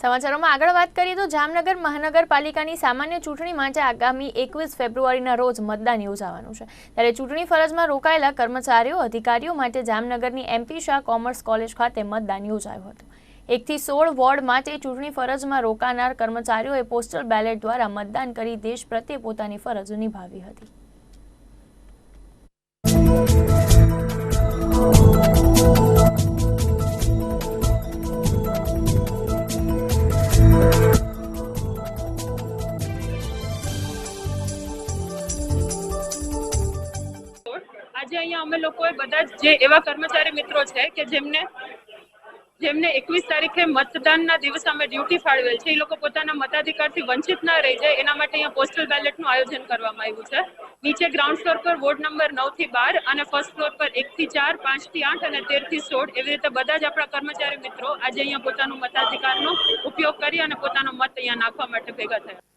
સમાચારોમાં આગળ વાત કરીએ તો જામનગર મહાનગરપાલિકાની સામાન્ય ચૂંટણી માટે આગામી એકવીસ ફેબ્રુઆરીના રોજ મતદાન યોજાવાનું છે. ત્યારે ચૂંટણી ફરજમાં રોકાયેલા કર્મચારીઓ, અધિકારીઓ માટે જામનગરની એમપી શાહ કોમર્સ કોલેજ ખાતે મતદાન યોજાયું હતું. એકથી સોળ વોર્ડ માટે ચૂંટણી ફરજમાં રોકાનાર કર્મચારીઓએ પોસ્ટલ બેલેટ દ્વારા મતદાન કરી દેશ પ્રત્યે પોતાની ફરજ નિભાવી હતી. આજે અહીંયા અમે લોકોએ બધા જ જે એવા કર્મચારી મિત્રો છે કે જેમને જેમને એકવીસ તારીખે મતદાનના દિવસ અમે ડ્યુટી ફાળવેલ છે, એ લોકો પોતાના મતાધિકારથી વંચિત ના રહી જાય એના માટે અહીંયા પોસ્ટલ બેલેટનું આયોજન કરવામાં આવ્યું છે. નીચે ગ્રાઉન્ડ ફ્લોર પર વોર્ડ નંબર નવથી બાર અને ફર્સ્ટ ફ્લોર પર એક થી ચાર, પાંચથી આઠ અને તેરથી સોળ એવી રીતે બધા જ આપણા કર્મચારી મિત્રો આજે અહીંયા પોતાનો મતાધિકારનો ઉપયોગ કરી અને પોતાનો મત અહીંયા નાખવા માટે ભેગા થયા.